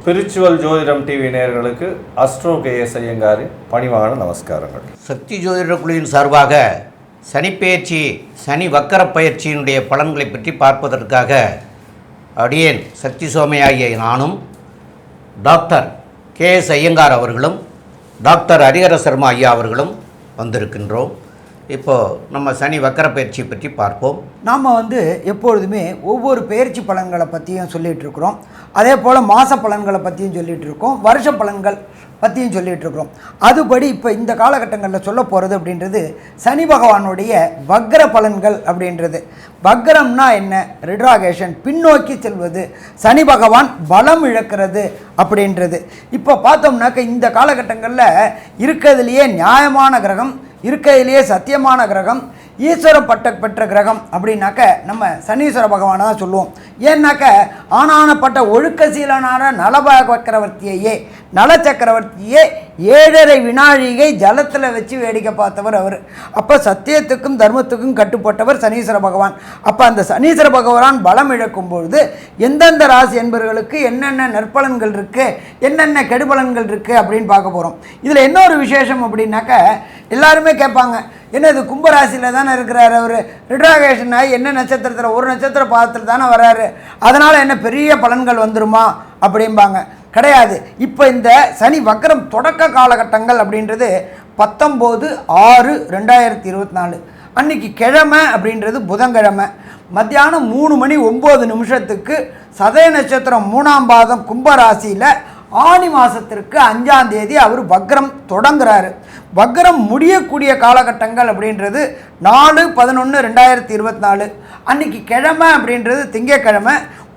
Spiritual ஜோதிடம் TV நேயர்களுக்கு astro KS ஐயங்காரின் பணிவான நமஸ்காரங்கள். சக்தி ஜோதிட குழுவின் சார்பாக சனிப்பெயர்ச்சி சனி வக்கர பயிற்சியினுடைய பலன்களை பற்றி பார்ப்பதற்காக அடியேன் சக்தி சோமையாகிய நானும் டாக்டர் கே எஸ் ஐயங்கார் அவர்களும் டாக்டர் ஹரிஹர சர்மா ஐயா அவர்களும் வந்திருக்கின்றோம். இப்போது நம்ம சனி வக்கர பயிற்சி பற்றி பார்ப்போம். நாம் வந்து எப்பொழுதுமே ஒவ்வொரு பயிற்சி பலன்களை பற்றியும் சொல்லிகிட்டு இருக்கிறோம் அதே போல் மாத பலன்களை பற்றியும் சொல்லிகிட்டு இருக்கோம் வருஷ பலன்கள் பற்றியும் சொல்லிகிட்டு இருக்கிறோம் அதுபடி இப்போ இந்த காலகட்டங்களில் சொல்ல போகிறது அப்படின்றது சனி பகவானுடைய வக்ர பலன்கள் அப்படின்றது. வக்ரம்னா என்ன? ரிட்ராகேஷன் பின்னோக்கி செல்வது சனி பகவான் பலம் இழக்கிறது அப்படின்றது. இப்போ பார்த்தோம்னாக்க இந்த காலகட்டங்களில் இருக்கிறதுலையே நியாயமான கிரகம் இருக்கையிலேயே சத்தியமான கிரகம் ஈஸ்வர பட்ட பெற்ற கிரகம் அப்படின்னாக்க நம்ம சனீஸ்வர பகவானை தான் சொல்லுவோம். ஏன்னாக்க ஆனானப்பட்ட ஒழுக்கசீலனான நலப சக்கரவர்த்தியையே நல சக்கரவர்த்தியே ஏழரை வினாழிகை ஜலத்தில் வச்சு வேடிக்கை பார்த்தவர் அவர். அப்போ சத்தியத்துக்கும் தர்மத்துக்கும் கட்டுப்பட்டவர் சனீஸ்வர பகவான். அப்போ அந்த சனீஸ்வர பகவான் பலம் இழக்கும் பொழுது எந்தெந்த ராசி என்பவர்களுக்கு என்னென்ன நற்பலன்கள் இருக்குது என்னென்ன கெடுபலன்கள் இருக்குது அப்படின்னு பார்க்க போகிறோம் இதில் என்ன ஒரு விசேஷம் அப்படின்னாக்க எல்லாருமே கேட்பாங்க என்ன இது கும்பராசியில் தானே இருக்கிறார் அவர்? ரிட்ராகேஷன் ஆகி என்ன நட்சத்திரத்தில்? ஒரு நட்சத்திர பாதத்தில் தானே வராரு அதனால் என்ன பெரிய பலன்கள் வந்துருமா அப்படிம்பாங்க. கிடையாது. இப்போ இந்த சனி வக்கரம் தொடக்க காலகட்டங்கள் அப்படின்றது பத்தொம்போது ஆறு ரெண்டாயிரத்தி இருபத்தி நாலு அன்னைக்கு கிழமை அப்படின்றது புதன்கிழமை. மத்தியானம் மூணு மணி ஒம்பது நிமிஷத்துக்கு சதய நட்சத்திரம் மூணாம் பாதம் கும்பராசியில் ஆனி மாதத்திற்கு அஞ்சாம் தேதி அவர் வக்ரம் தொடங்குறாரு. வக்ரம் முடியக்கூடிய காலகட்டங்கள் அப்படின்றது நாலு பதினொன்று ரெண்டாயிரத்தி இருபத்தி நாலு. அன்னைக்கு கிழமை அப்படின்றது திங்கக்கிழமை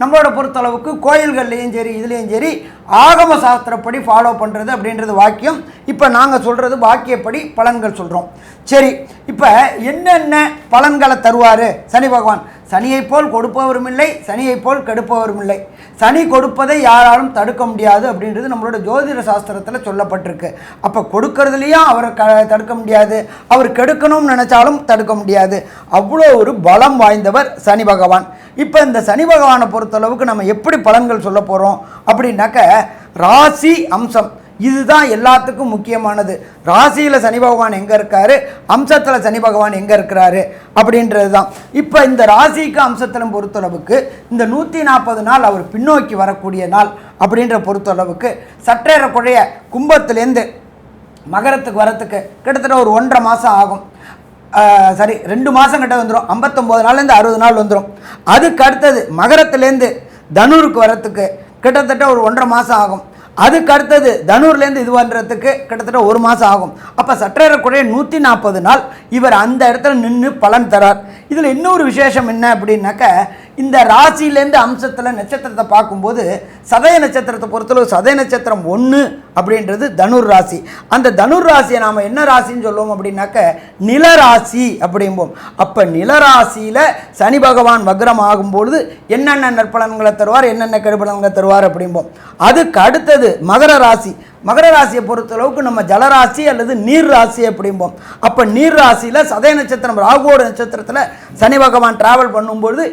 நம்மளோட பொறுத்தளவுக்கு கோயில்கள்லேயும் சரி இதுலேயும் சரி ஆகம சாஸ்திரப்படி ஃபாலோ பண்ணுறது அப்படின்றது வாக்கியம். இப்போ நாங்கள் சொல்கிறது வாக்கியப்படி பலன்கள் சொல்கிறோம் சரி இப்போ என்னென்ன பலன்களை தருவார்? சனி பகவான் சனியைப் போல் கொடுப்பவரும் இல்லை சனியைப் போல் கெடுப்பவரும் இல்லை. சனி கொடுப்பதை யாராலும் தடுக்க முடியாது அப்படின்றது நம்மளோட ஜோதிட சாஸ்திரத்தில் சொல்லப்பட்டிருக்கு. அப்போ கொடுக்கறதுலையும் அவரை க தடுக்க முடியாது. அவர் கெடுக்கணும்னு நினச்சாலும் தடுக்க முடியாது. அவ்வளோ ஒரு பலம் வாய்ந்தவர் சனி பகவான். இப்போ இந்த சனி பகவானை பொறுத்தளவுக்கு நம்ம எப்படி பலன்கள் சொல்ல போகிறோம் அப்படின்னாக்க ராசி அம்சம். இதுதான் எல்லாத்துக்கும் முக்கியமானது. ராசியில் சனி பகவான் எங்கே இருக்காரு? அம்சத்தில் சனி பகவான் எங்கே இருக்கிறாரு? அப்படின்றது தான் இப்போ இந்த ராசிக்கு அம்சத்திலும் பொறுத்தளவுக்கு இந்த நூற்றி நாற்பது நாள் அவர் பின்னோக்கி வரக்கூடிய நாள் அப்படின்ற பொறுத்தளவுக்கு சற்றேறக்குறைய கும்பத்துலேருந்து மகரத்துக்கு வரத்துக்கு கிட்டத்தட்ட ஒரு ஒன்றரை மாதம் ஆகும். சாரி ரெண்டு மாதம் கிட்ட வந்துடும் ஐம்பத்தொம்போது நாள்லேருந்து அறுபது நாள் வந்துடும் அதுக்கு அடுத்தது மகரத்துலேருந்து தனுருக்கு வரத்துக்கு கிட்டத்தட்ட ஒரு ஒன்றரை மாதம் ஆகும். அதுக்கு அடுத்தது தனூர்லேருந்து இது பண்ணுறதுக்கு கிட்டத்தட்ட ஒரு மாதம் ஆகும். அப்போ சற்றேறக்குறைய நூற்றி நாற்பது நாள் இவர் அந்த இடத்துல நின்று பலன் தரார். இதில் இன்னொரு விசேஷம் என்ன அப்படின்னாக்க இந்த ராசியிலேருந்து அம்சத்தில் நட்சத்திரத்தை பார்க்கும்போது சதய நட்சத்திரத்தை பொறுத்தளவு சதய நட்சத்திரம் ஒன்று அப்படின்றது தனுர் ராசி. அந்த தனுர் ராசியை நாம் என்ன ராசின்னு சொல்லுவோம் அப்படின்னாக்க நிலராசி அப்படிம்போம். அப்போ நிலராசியில் சனி பகவான் வக்ரம் ஆகும்பொழுது என்னென்ன நற்பலன்களை தருவார் என்னென்ன கெடுபலன்களை தருவார் அப்படிம்போம். அதுக்கு அடுத்தது மகர ராசி. மகர ராசியை பொறுத்தளவுக்கு நம்ம ஜலராசி அல்லது நீர் ராசி அப்படிம்போம். அப்போ நீர் ராசியில் சதய நட்சத்திரம் ராகுவோட நட்சத்திரத்தில் சனி பகவான் டிராவல் பண்ணும்பொழுது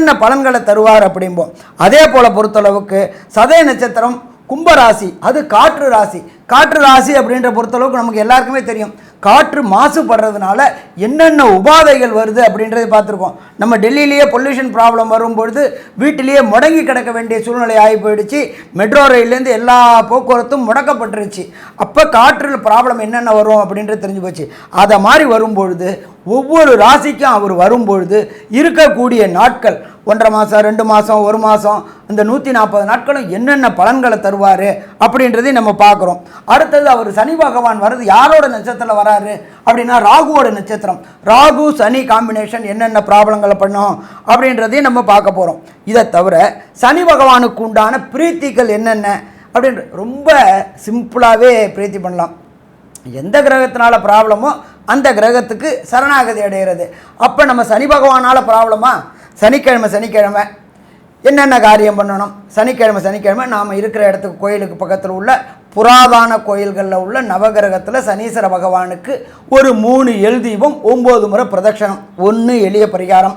என்னென்ன பலன்களை தருவார் அப்படிம்போம் அதே போல் பொறுத்தளவுக்கு சதய நட்சத்திரம் கும்பராசி அது காற்று ராசி. காற்று ராசி அப்படின்ற பொறுத்தளவுக்கு நமக்கு எல்லாருக்குமே தெரியும். காற்று மாசுபடுறதுனால என்னென்ன உபாதைகள் வருது அப்படின்றத பார்த்துருக்கோம். நம்ம டெல்லியிலேயே பொல்யூஷன் ப்ராப்ளம் வரும்பொழுது வீட்டிலேயே முடங்கி கிடக்க வேண்டிய சூழ்நிலை ஆகி போயிடுச்சு மெட்ரோ ரயிலேருந்து எல்லா போக்குவரத்தும் முடக்கப்பட்டுருச்சு. அப்போ காற்றில் ப்ராப்ளம் என்னென்ன வரும் அப்படின்றது தெரிஞ்சு போச்சு. அதை மாதிரி வரும்பொழுது ஒவ்வொரு ராசிக்கும் அவர் வரும்பொழுது இருக்கக்கூடிய நாட்கள் ஒன்றரை மாதம் ரெண்டு மாதம் ஒரு மாதம் இந்த நூற்றி நாற்பது நாட்களும் என்னென்ன பலன்களை தருவார் அப்படின்றதையும் நம்ம பார்க்குறோம். அடுத்தது அவர் சனி பகவான் வர்றது யாரோட நட்சத்திரத்தில் வராரு அப்படின்னா ராகுவோட நட்சத்திரம். ராகு சனி காம்பினேஷன் என்னென்ன ப்ராப்ளங்களை பண்ணும் அப்படின்றதையும் நம்ம பார்க்க போகிறோம் இதை தவிர சனி பகவானுக்கு உண்டான பிரீத்திகள் என்னென்ன அப்படின்ற ரொம்ப சிம்பிளாகவே பிரீத்தி பண்ணலாம். எந்த கிரகத்தினால ப்ராப்ளமோ அந்த கிரகத்துக்கு சரணாகதி அடைகிறது. அப்போ நம்ம சனி பகவானால் ப்ராப்ளமா சனிக்கிழமை சனிக்கிழமை என்னென்ன காரியம் பண்ணணும்? சனிக்கிழமை சனிக்கிழமை நாம் இருக்கிற இடத்துக்கு கோயிலுக்கு பக்கத்தில் உள்ள புராதான கோயில்களில் உள்ள நவகிரகத்தில் சனீஸ்வர பகவானுக்கு ஒரு மூணு எழுதீபம் ஒம்பது முறை பிரதட்சணம் ஒன்று எளிய பரிகாரம்.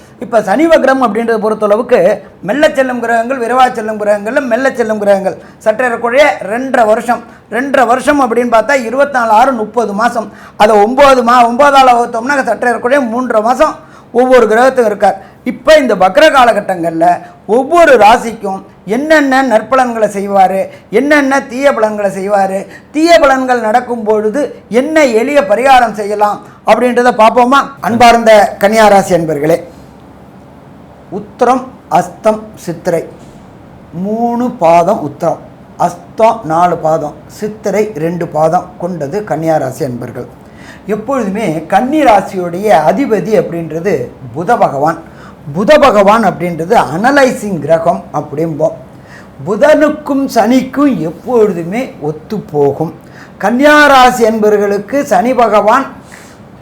இப்போ சனி வக்ரம் அப்படின்றத பொறுத்தளவுக்கு மெல்ல செல்லும் கிரகங்கள் விரைவா செல்லும் கிரகங்களில் மெல்ல செல்லும் கிரகங்கள். சற்றேறக்குறைய ரெண்டரை வருஷம். ரெண்டரை வருஷம் அப்படின்னு பார்த்தா இருபத்தி நாலு ஆறு முப்பது மாதம் அதை ஒம்பது மா ஒம்பதால் வகுத்தோம்னா சற்றேறக்குறைய மூன்றரை மாதம் ஒவ்வொரு கிரகத்துக்கும் இருக்கார். இப்போ இந்த வக்ர காலகட்டங்களில் ஒவ்வொரு ராசிக்கும் என்னென்ன நற்பலன்களை செய்வார்? என்னென்ன தீய பலன்களை செய்வார்? தீய பலன்கள் நடக்கும் பொழுது என்ன எளிய பரிகாரம் செய்யலாம் அப்படின்றத பார்ப்போமா? அன்பார்ந்த கன்னியாராசி அன்பர்களே. உத்தரம் அஸ்தம் சித்திரை. மூணு பாதம் உத்தரம். அஸ்தம் நாலு பாதம் சித்திரை ரெண்டு பாதம் கொண்டது கன்னியாராசி என்பர்கள் எப்பொழுதுமே கன்னிராசியுடைய அதிபதி அப்படின்றது புத பகவான். புத பகவான் அப்படின்றது அனலைசிங் கிரகம் அப்படிம்போம். புதனுக்கும் சனிக்கும் எப்பொழுதுமே ஒத்து போகும். கன்னியாராசி என்பவர்களுக்கு சனி பகவான்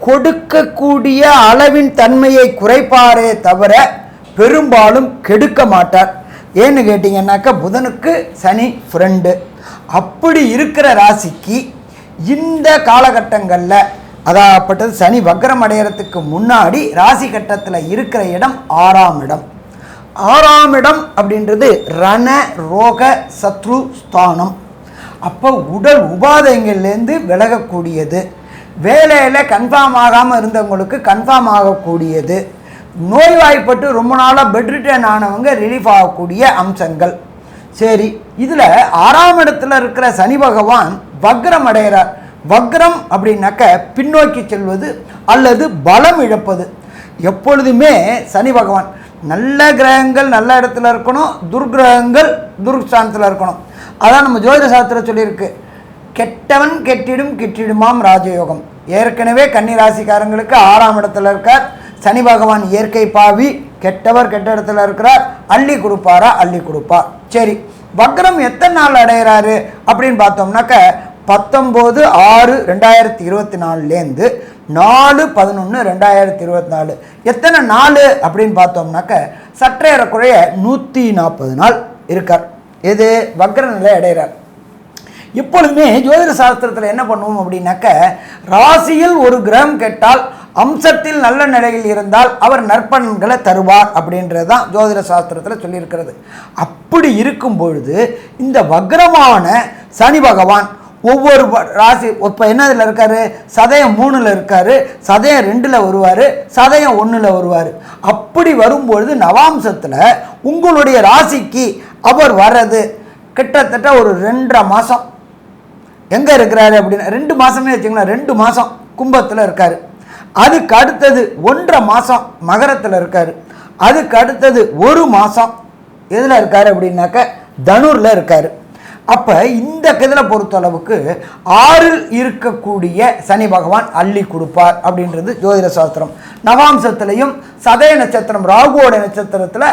கொடுக்கக்கூடிய அளவின் தன்மையை குறைப்பாரே தவிர பெரும்பாலும் கெடுக்க மாட்டார். ஏன்னு கேட்டிங்கன்னாக்கா புதனுக்கு சனி ஃப்ரெண்டு அப்படி இருக்கிற ராசிக்கு இந்த காலகட்டங்களில் அதாகப்பட்டது சனி வக்ரம் அடையிறதுக்கு முன்னாடி ராசி கட்டத்தில் இருக்கிற இடம் ஆறாம் இடம். ஆறாம் இடம் அப்படின்றது ரண ரோக சத்ரு ஸ்தானம். அப்போ உடல் உபாதைங்கள்லேருந்து விலகக்கூடியது. வேலையில் கன்ஃபார்ம் ஆகாமல் இருந்தவங்களுக்கு கன்ஃபார்ம் ஆகக்கூடியது. நோய்வாய்ப்பட்டு ரொம்ப நாளாக பெட்ரிட்டன் ஆனவங்க ரிலீஃப் ஆகக்கூடிய அம்சங்கள். சரி இதில் ஆறாம் இடத்துல இருக்கிற சனி பகவான் வக்ரம் அடைகிறார். வக்ரம் அப்படின்னாக்க பின்னோக்கி செல்வது அல்லது பலம் இழப்பது. எப்பொழுதுமே சனி பகவான் நல்ல கிரகங்கள் நல்ல இடத்துல இருக்கணும் துர்கிரகங்கள் துர்ஸ்தானத்தில் இருக்கணும். அதான் நம்ம ஜோதிட சாஸ்திரம் சொல்லியிருக்கு. கெட்டவன் கெட்டிடும் கெட்டிடுமாம் ராஜயோகம். ஏற்கனவே கன்னி ராசிக்காரங்களுக்கு ஆறாம் இடத்துல இருக்கார். சனி பகவான் இயற்கை பாவி கெட்டவர் கெட்ட இடத்துல இருக்கிறார் அள்ளி கொடுப்பாரா அள்ளி கொடுப்பார் சரி வக்ரம் எத்தனை நாள் அடைகிறாரு அப்படின்னு பார்த்தோம்னாக்க பத்தொம்போது ஆறு ரெண்டாயிரத்தி இருபத்தி நாலுலேருந்து நாலு பதினொன்று ரெண்டாயிரத்தி இருபத்தி நாலு. எத்தனை நாள் அப்படின்னு பார்த்தோம்னாக்க சற்றேறக்குறைய நூற்றி நாற்பது நாள் இருக்கார். எது? வக்ர நிலை அடைகிறார். எப்பொழுதுமே ஜோதிட சாஸ்திரத்தில் என்ன பண்ணுவோம் அப்படின்னாக்க ராசியில் ஒரு கிரகம் கெட்டால் அம்சத்தில் நல்ல நிலையில் இருந்தால் அவர் நற்பலன்களை தருவார் அப்படின்றது தான் ஜோதிட சாஸ்திரத்தில் சொல்லியிருக்கிறது. அப்படி இருக்கும் பொழுது இந்த வக்ரமான சனி பகவான் ஒவ்வொரு ராசி இப்போ என்னதில் இருக்காரு? சதயம் மூணில் இருக்காரு சதயம் ரெண்டில் வருவார் சதயம் ஒன்றில் வருவார். அப்படி வரும்பொழுது நவாம்சத்தில் உங்களுடைய ராசிக்கு அவர் வர்றது கிட்டத்தட்ட ஒரு ரெண்டரை மாதம் எங்கே இருக்கிறாரு அப்படின்னா ரெண்டு மாதமே வச்சுங்களேன் ரெண்டு மாதம் கும்பத்தில் இருக்கார். அதுக்கு அடுத்தது ஒன்றரை மாதம் மகரத்தில் இருக்கார். அதுக்கு அடுத்தது ஒரு மாதம் எதில் இருக்கார் அப்படின்னாக்க தனுரில் இருக்கார். அப்போ இந்த இதில் பொறுத்தளவுக்கு ஆறில் இருக்கக்கூடிய சனி பகவான் அள்ளி கொடுப்பார் அப்படின்றது ஜோதிட சாஸ்திரம். நவாம்சத்துலேயும் சதய நட்சத்திரம் ராகுவோட நட்சத்திரத்தில்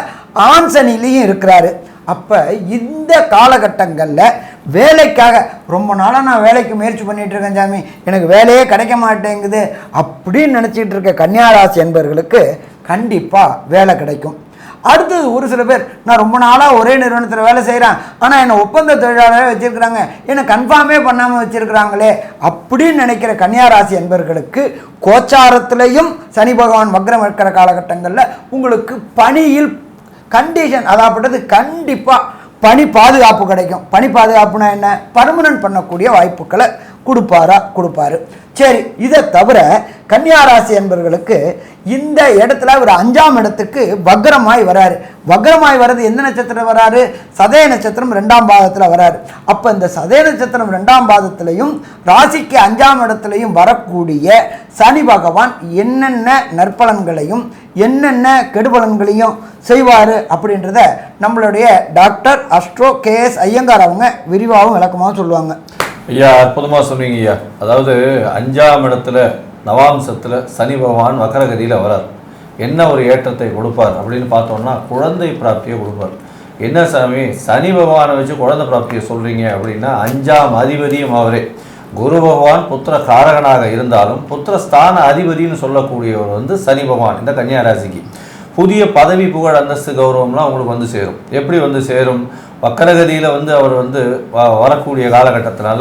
ஆண் சனிலையும் இருக்கிறாரு. அப்போ இந்த காலகட்டங்களில் வேலைக்காக ரொம்ப நாளாக நான் வேலைக்கு முயற்சி பண்ணிகிட்டு இருக்கேன் சாமி. எனக்கு வேலையே கிடைக்க மாட்டேங்குது அப்படின்னு நினச்சிட்டு இருக்க கன்னியாராசி என்பவர்களுக்கு கண்டிப்பாக வேலை கிடைக்கும். அடுத்தது ஒரு சில பேர் நான் ரொம்ப நாளாக ஒரே நிறுவனத்தில் வேலை செய்கிறேன் ஆனால் என்னை ஒப்பந்த தொழிலாளராக வச்சுருக்கிறாங்க. என்னை கன்ஃபார்மே பண்ணாமல் வச்சுருக்கிறாங்களே அப்படின்னு நினைக்கிற கன்னியாராசி என்பர்களுக்கு கோச்சாரத்திலையும் சனி பகவான் வக்ரம் இருக்கிற காலகட்டங்களில் உங்களுக்கு பணியில் கண்டிஷன் அதாப்பட்டது கண்டிப்பாக பணி பாதுகாப்பு கிடைக்கும். பணி பாதுகாப்புனா என்ன? பர்மனன்ட் பண்ணக்கூடிய வாய்ப்புகளை கொடுப்பாரா? கொடுப்பாரு. சரி இதை தவிர கன்னியாராசி என்பவர்களுக்கு இந்த இடத்துல ஒரு அஞ்சாம் இடத்துக்கு வக்ரமாய் வராரு. வக்ரமாய் வர்றது எந்த நட்சத்திரம் வராரு? சதய நட்சத்திரம் ரெண்டாம் பாதத்தில் வராரு. அப்போ இந்த சதய நட்சத்திரம் ரெண்டாம் பாதத்திலையும் ராசிக்கு அஞ்சாம் இடத்துலையும் வரக்கூடிய சனி பகவான் என்னென்ன நற்பலன்களையும் என்னென்ன கெடுபலன்களையும் செய்வார் அப்படின்றத நம்மளுடைய டாக்டர் அஸ்ட்ரோ கேஎஸ் ஐயங்கார் அவங்க விரிவாகவும் விளக்கமாகவும் சொல்லுவாங்க. ஐயா அற்புதமாக சொன்னீங்க ஐயா. அதாவது அஞ்சாம் இடத்துல நவாம்சத்தில் சனி பகவான் வக்கரகதியில் வரார். என்ன ஒரு ஏற்றத்தை கொடுப்பார் அப்படின்னு பார்த்தோம்னா குழந்தை பிராப்தியை கொடுப்பார். என்ன சாமி சனி பகவானை வச்சு குழந்தை பிராப்தியை சொல்கிறீங்க அப்படின்னா அஞ்சாம் அதிபதியும் அவரே. குரு பகவான் புத்திர காரகனாக இருந்தாலும் புத்திர ஸ்தான அதிபதினு சொல்லக்கூடியவர் வந்து சனி பகவான் இந்த கன்னியா ராசிக்கு. புதிய பதவி புகழ் அந்தஸ்து கௌரவம்லாம் உங்களுக்கு வந்து சேரும். எப்படி வந்து சேரும்? வக்கரகதியில் வந்து அவர் வந்து வ- வரக்கூடிய காலகட்டத்தினால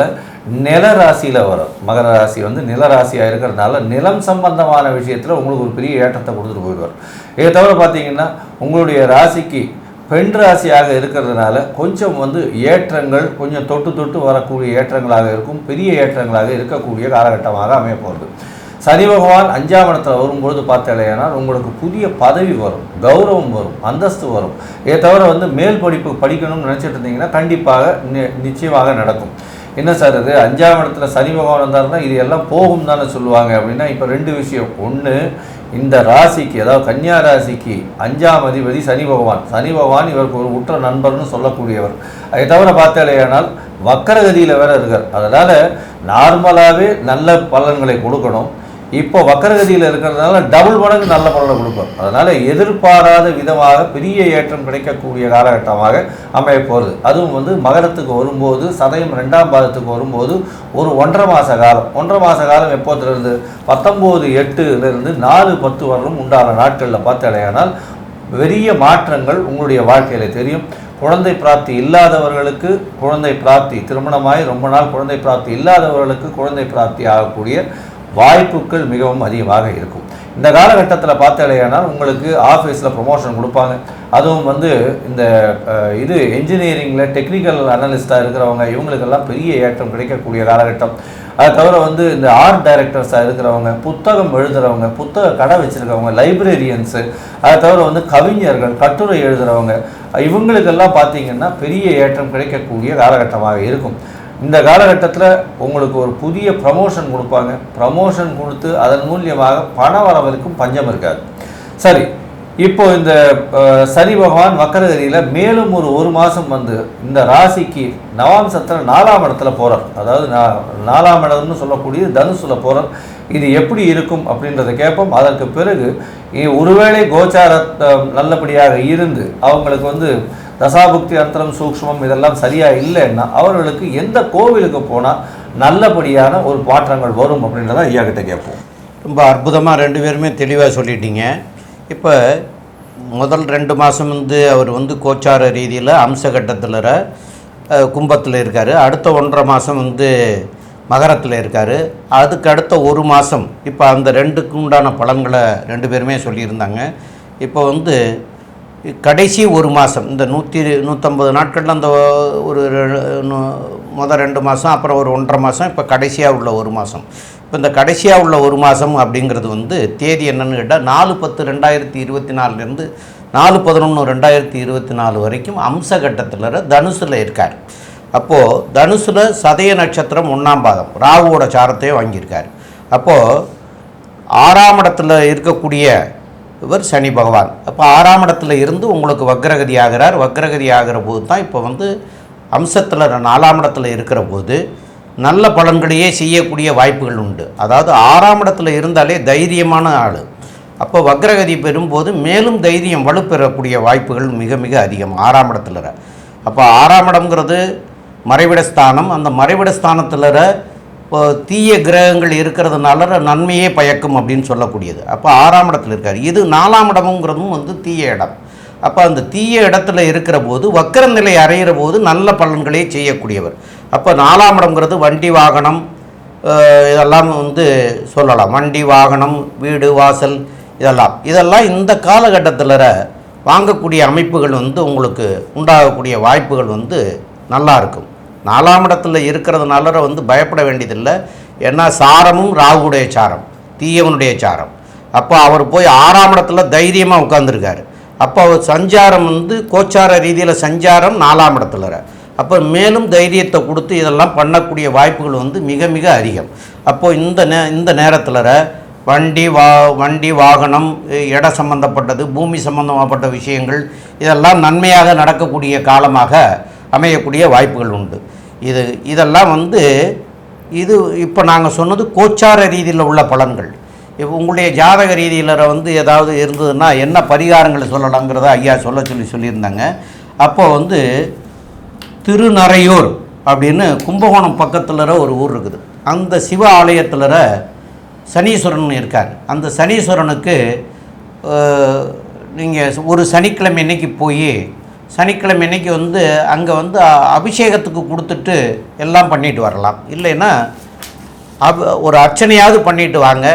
நில ராசியில் வரும். மகர ராசி வந்து நில ராசியாக இருக்கிறதுனால நிலம் சம்பந்தமான விஷயத்தில் உங்களுக்கு ஒரு பெரிய ஏற்றத்தை கொடுத்துட்டு போயிடுவார். இதை தவிர பார்த்தீங்கன்னா உங்களுடைய ராசிக்கு பெண் ராசியாக இருக்கிறதுனால கொஞ்சம் வந்து ஏற்றங்கள் கொஞ்சம் தொட்டு தொட்டு வரக்கூடிய ஏற்றங்களாக இருக்கும் பெரிய ஏற்றங்களாக இருக்கக்கூடிய காலகட்டமாக அமைய போகிறது சனி பகவான் அஞ்சாம் இடத்துல வரும்பொழுது பார்த்தேனால் உங்களுக்கு புதிய பதவி வரும் கௌரவம் வரும் அந்தஸ்து வரும். இதை தவிர வந்து மேல் படிப்பு படிக்கணும்னு நினச்சிட்டு இருந்தீங்கன்னா கண்டிப்பாக நி- நிச்சயமாக நடக்கும். என்ன சார் இது? அஞ்சாம் இடத்துல சனி பகவான் வந்தாருன்னா இது எல்லாம் போகும் தானே சொல்லுவாங்க அப்படின்னா இப்போ ரெண்டு விஷயம். ஒன்று இந்த ராசிக்கு அதாவது கன்னியா ராசிக்கு அஞ்சாம் அதிபதி சனி பகவான். சனி பகவான் இவருக்கு ஒரு உற்ற நண்பர்னு சொல்லக்கூடியவர். அதை தவிர பார்த்தாலேயானால் வக்கரகதியில் வேற இருக்கார். அதனால் நார்மலாகவே நல்ல பலன்களை கொடுக்கணும். இப்போ வக்கரகதியில் இருக்கிறதுனால டபுள் மடங்கு நல்ல பலனை கொடுக்கும். அதனால் எதிர்பாராத விதமாக பெரிய ஏற்றம் கிடைக்கக்கூடிய காலகட்டமாக அமைய போகிறது அதுவும் வந்து மகரத்துக்கு வரும்போது சதயம் ரெண்டாம் பாதத்துக்கு வரும்போது ஒரு ஒன்றரை மாத காலம். ஒன்றரை மாத காலம் எப்போதுலேருந்து? பத்தொம்போது எட்டுலேருந்து நாலு பத்து வரலும் உண்டான நாட்களில் பார்த்தாலேயானால் பெரிய மாற்றங்கள் உங்களுடைய வாழ்க்கையில் தெரியும். குழந்தை பிராப்தி இல்லாதவர்களுக்கு குழந்தை பிராப்தி திருமணமாய் ரொம்ப நாள் குழந்தை பிராப்தி இல்லாதவர்களுக்கு குழந்தை பிராப்தி ஆகக்கூடிய வாய்ப்புகள் மிகவும் அதிகமாக இருக்கும். இந்த காலகட்டத்தில் பார்த்தாலேயானால் உங்களுக்கு ஆஃபீஸில் ப்ரொமோஷன் கொடுப்பாங்க. அதுவும் வந்து இந்த இது என்ஜினியரிங்கில் டெக்னிக்கல் அனலிஸ்ட்டாக இருக்கிறவங்க இவங்களுக்கெல்லாம் பெரிய ஏற்றம் கிடைக்கக்கூடிய காலகட்டம். அதை தவிர வந்து இந்த ஆர்ட் டைரக்டர்ஸாக இருக்கிறவங்க புத்தகம் எழுதுகிறவங்க புத்தக கடை வச்சுருக்கவங்க லைப்ரரியன்ஸு அதை தவிர வந்து கவிஞர்கள் கட்டுரை எழுதுகிறவங்க இவங்களுக்கெல்லாம் பார்த்தீங்கன்னா பெரிய ஏற்றம் கிடைக்கக்கூடிய காலகட்டமாக இருக்கும். இந்த காலகட்டத்தில் உங்களுக்கு ஒரு புதிய ப்ரமோஷன் கொடுப்பாங்க. ப்ரமோஷன் கொடுத்து அதன் மூலியமாக பண வரவருக்கும் பஞ்சம் இருக்காது. சரி இப்போ இந்த சனி பகவான் வக்கரகரியில் மேலும் ஒரு ஒரு மாதம் வந்து இந்த ராசிக்கு நவாம்சத்தில் நாலாம் இடத்துல போகிறார் அதாவது நா- நாலாம் இடம்னு சொல்லக்கூடிய தனுசுல போகிறார் இது எப்படி இருக்கும் அப்படின்றத கேட்போம். அதற்கு பிறகு ஒருவேளை கோச்சார நல்லபடியாக இருந்து அவங்களுக்கு வந்து தசாபுக்தி அந்தரம் சூக்ஷ்மம் இதெல்லாம் சரியாக இல்லைன்னா அவர்களுக்கு எந்த கோவிலுக்கு போனால் நல்லபடியான ஒரு மாற்றங்கள் வரும் அப்படின்றத ஐயா கிட்ட கேட்போம். ரொம்ப அற்புதமாக ரெண்டு பேருமே தெளிவாக சொல்லிட்டீங்க. இப்போ முதல் ரெண்டு மாதம் வந்து அவர் வந்து கோச்சார ரீதியில் அம்சகட்டத்தில் கும்பத்தில் இருக்கார். அடுத்த ஒன்றரை மாதம் வந்து மகரத்தில் இருக்கார். அதுக்கு அடுத்த ஒரு மாதம் இப்போ அந்த ரெண்டுக்கு உண்டான பலன்களை ரெண்டு பேருமே சொல்லியிருந்தாங்க. இப்போ வந்து கடைசி ஒரு மாதம் இந்த நூற்றி நூற்றம்பது நாட்களில் அந்த ஒரு ரெ- மொதல் ரெண்டு மாதம் அப்புறம் ஒரு ஒன்றரை மாதம் இப்போ கடைசியாக உள்ள ஒரு மாதம் இப்போ இந்த கடைசியாக உள்ள ஒரு மாதம் அப்படிங்கிறது வந்து தேதி என்னன்னு கேட்டால் நாலு பத்து ரெண்டாயிரத்தி இருபத்தி நாலுலேருந்து நாலு பதினொன்று ரெண்டாயிரத்தி இருபத்தி நாலு வரைக்கும் அம்சகட்டத்தில் தனுசில் இருக்கார். அப்போது தனுசில் சதய நட்சத்திரம் ஒன்றாம் பாதம் ராகுவோட சாரத்தையும் வாங்கியிருக்கார். அப்போது ஆறாம் இடத்துல இருக்கக்கூடிய இவர் சனி பகவான். அப்போ ஆறாம் இடத்துல இருந்து உங்களுக்கு வக்ரகதி ஆகிறார் வக்ரகதி ஆகிற போது தான் இப்போ வந்து அம்சத்தில் நாலாம் இடத்துல இருக்கிற போது நல்ல பலன்களையே செய்யக்கூடிய வாய்ப்புகள் உண்டு. அதாவது ஆறாம் இடத்துல இருந்தாலே தைரியமான ஆள். அப்போ வக்ரகதி பெறும்போது மேலும் தைரியம் வலுப்பெறக்கூடிய வாய்ப்புகள் மிக மிக அதிகம் ஆறாம் இடத்துல. அப்போ ஆறாம் இடம்ங்கிறது மறைவிட ஸ்தானம் அந்த மறைவிட ஸ்தானத்தில் இப்போ தீய கிரகங்கள் இருக்கிறதுனால நன்மையே பயக்கும் அப்படின்னு சொல்லக்கூடியது. அப்போ ஆறாம் இடத்துல இருக்கார். இது நாலாம் இடமுங்கிறதும் வந்து தீய இடம். அப்போ அந்த தீய இடத்துல இருக்கிற போது வக்கர நிலை போது நல்ல பலன்களே செய்யக்கூடியவர். அப்போ நாலாம் இடம்ங்கிறது வண்டி வாகனம் இதெல்லாம் வந்து சொல்லலாம். வண்டி வாகனம் வீடு வாசல் இதெல்லாம். இதெல்லாம் இந்த காலகட்டத்தில் வாங்கக்கூடிய அமைப்புகள் வந்து உங்களுக்கு உண்டாகக்கூடிய வாய்ப்புகள் வந்து நல்லா இருக்கும். நாலாம் இடத்துல இருக்கிறதுனால வந்து பயப்பட வேண்டியதில்லை. ஏன்னா சாரமும் ராகுடைய சாரம் தீயவனுடைய சாரம். அப்போ அவர் போய் ஆறாம் இடத்துல தைரியமாக உட்காந்துருக்காரு அப்போ அவர் சஞ்சாரம் வந்து கோச்சார ரீதியில் சஞ்சாரம் நாலாம் இடத்துல. அப்போ மேலும் தைரியத்தை கொடுத்து இதெல்லாம் பண்ணக்கூடிய வாய்ப்புகள் வந்து மிக மிக அதிகம். அப்போது இந்த நே இந்த நேரத்தில் வண்டி வா வண்டி வாகனம் இட சம்பந்தப்பட்டது பூமி சம்பந்தமாகப்பட்ட விஷயங்கள் இதெல்லாம் நன்மையாக நடக்கக்கூடிய காலமாக அமையக்கூடிய வாய்ப்புகள் உண்டு. இது இதெல்லாம் வந்து இது இப்போ நாங்கள் சொன்னது கோச்சார ரீதியில் உள்ள பலன்கள். இப்போ உங்களுடைய ஜாதக ரீதியில் வந்து ஏதாவது இருந்ததுன்னா என்ன பரிகாரங்களை சொல்லலாங்கிறத ஐயா சொல்ல சொல்லி சொல்லியிருந்தாங்க. அப்போ வந்து திருநறையூர் அப்படின்னு கும்பகோணம் பக்கத்தில் ஒரு ஊர் இருக்குது. அந்த சிவ ஆலயத்தில் சனீஸ்வரன் இருக்கார். அந்த சனீஸ்வரனுக்கு நீங்கள் ஒரு சனிக்கிழமை இன்னைக்கு போய் சனிக்கிழமை இன்றைக்கி வந்து அங்கே வந்து அபிஷேகத்துக்கு கொடுத்துட்டு எல்லாம் பண்ணிட்டு வரலாம். இல்லைன்னா அப் ஒரு அர்ச்சனையாவது பண்ணிட்டு வாங்க.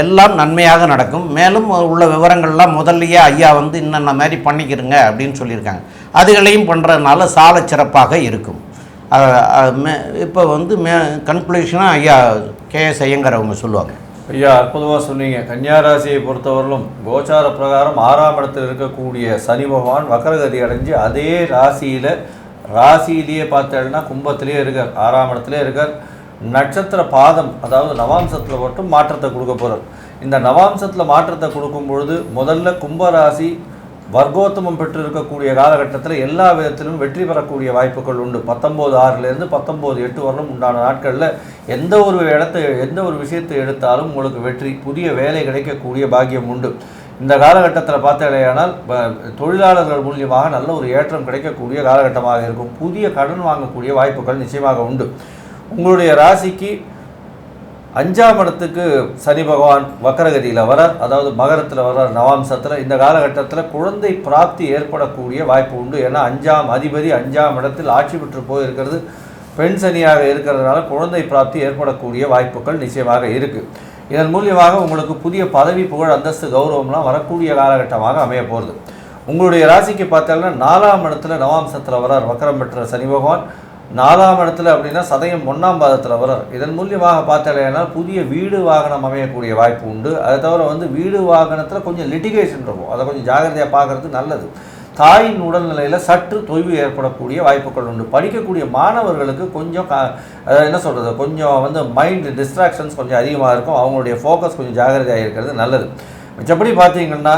எல்லாம் நன்மையாக நடக்கும். மேலும் உள்ள விவரங்கள்லாம் முதல்லையே ஐயா வந்து இன்னென்ன மாதிரி பண்ணிக்கிறங்க அப்படின்னு சொல்லியிருக்காங்க. அதுகளையும் பண்ணுறதுனால சால சிறப்பாக இருக்கும். இப்போ வந்து மே கன்க்ளூஷனாக ஐயா கேஎஸ் ஐயங்கர் அவங்க சொல்லுவாங்க. ஐயா அற்புதமாக சொன்னீங்க. கன்னியாராசியை பொறுத்தவரையிலும் கோச்சார பிரகாரம் ஆறாம் இடத்தில் இருக்கக்கூடிய சனி பகவான் வக்கரகதி அடைஞ்சு அதே ராசியில் ராசியிலேயே பார்த்தேன்னா கும்பத்திலேயே இருக்கார் ஆறாம் இடத்துலேயே இருக்கார். நட்சத்திர பாதம் அதாவது நவாம்சத்தில் மட்டும் மாற்றத்தை கொடுக்க போகிறார் இந்த நவாம்சத்தில் மாற்றத்தை கொடுக்கும் பொழுது முதல்ல கும்பராசி வர்க்கோத்தமம் பெற்று இருக்கக்கூடிய காலகட்டத்தில் எல்லா விதத்திலும் வெற்றி பெறக்கூடிய வாய்ப்புகள் உண்டு. பத்தொம்போது ஆறுலேருந்து பத்தொம்போது எட்டு வருடம் உண்டான நாட்களில் எந்த ஒரு இடத்தை எந்த ஒரு விஷயத்தை எடுத்தாலும் உங்களுக்கு வெற்றி புதிய வேலை கிடைக்கக்கூடிய பாக்கியம் உண்டு. இந்த காலகட்டத்தில் பார்த்தடையானால் தொழிலாளர்கள் மூலியமாக நல்ல ஒரு ஏற்றம் கிடைக்கக்கூடிய காலகட்டமாக இருக்கும். புதிய கடன் வாங்கக்கூடிய வாய்ப்புகள் நிச்சயமாக உண்டு. உங்களுடைய ராசிக்கு அஞ்சாம் இடத்துக்கு சனி பகவான் வக்கரகதியில் வரார். அதாவது மகரத்தில் வரார் நவாம்சத்தில் இந்த காலகட்டத்தில் குழந்தை பிராப்தி ஏற்படக்கூடிய வாய்ப்பு உண்டு. ஏன்னா அஞ்சாம் அதிபதி அஞ்சாம் இடத்தில் ஆட்சி பெற்று போயிருக்கிறது. பெண் சனியாக இருக்கிறதுனால குழந்தை பிராப்தி ஏற்படக்கூடிய வாய்ப்புகள் நிச்சயமாக இருக்குது இதன் மூலியமாக உங்களுக்கு புதிய பதவி புகழ் அந்தஸ்து கௌரவம்லாம் வரக்கூடிய காலகட்டமாக அமைய போகிறது உங்களுடைய ராசிக்கு பார்த்தீங்கன்னா நாலாம் இடத்துல நவாம்சத்தில் வரார். வக்கரம் பெற்ற சனி பகவான். நாலாம் இடத்துல அப்படின்னா சதயம் ஒன்றாம் பாதத்தில் வரார் இதன் மூலியமாக பார்த்தாலேனால் புதிய வீடு வாகனம் அமையக்கூடிய வாய்ப்பு உண்டு. அதை தவிர வந்து வீடு வாகனத்தில் கொஞ்சம் லிட்டிகேஷன் இருக்கும். அதை கொஞ்சம் ஜாகிரதையாக பார்க்கறது நல்லது. தாயின் உடல்நிலையில் சற்று தொய்வு ஏற்படக்கூடிய வாய்ப்புகள் உண்டு. படிக்கக்கூடிய மாணவர்களுக்கு கொஞ்சம் கா அதாவது என்ன சொல்கிறது கொஞ்சம் வந்து மைண்ட் டிஸ்ட்ராக்ஷன்ஸ் கொஞ்சம் அதிகமாக இருக்கும். அவங்களுடைய ஃபோக்கஸ் கொஞ்சம் ஜாகிரதையாக இருக்கிறது நல்லது. மிச்சப்படி பார்த்தீங்கன்னா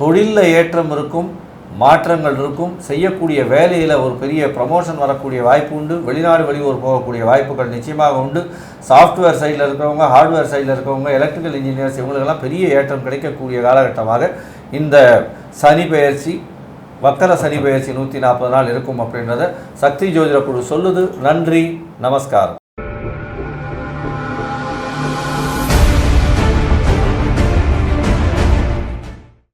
தொழிலில் ஏற்றம் இருக்கும். மாற்றங்கள் இருக்கும். செய்யக்கூடிய வேலையில் ஒரு பெரிய ப்ரமோஷன் வரக்கூடிய வாய்ப்பு உண்டு. வெளிநாடு வெளியூர் போகக்கூடிய வாய்ப்புகள் நிச்சயமாக உண்டு. சாஃப்ட்வேர் சைடில் இருக்கிறவங்க ஹார்ட்வேர் சைடில் இருக்கிறவங்க எலக்ட்ரிக்கல் இன்ஜினியர்ஸ் இவங்களுக்கெல்லாம் பெரிய ஏற்றம் கிடைக்கக்கூடிய காலகட்டமாக இந்த சனி பயிற்சி வக்கர சனி பயிற்சி நூற்றி நாற்பது நாள் இருக்கும் அப்படின்றத சக்தி ஜோதிட குழு சொல்லுது. நன்றி நமஸ்காரம்.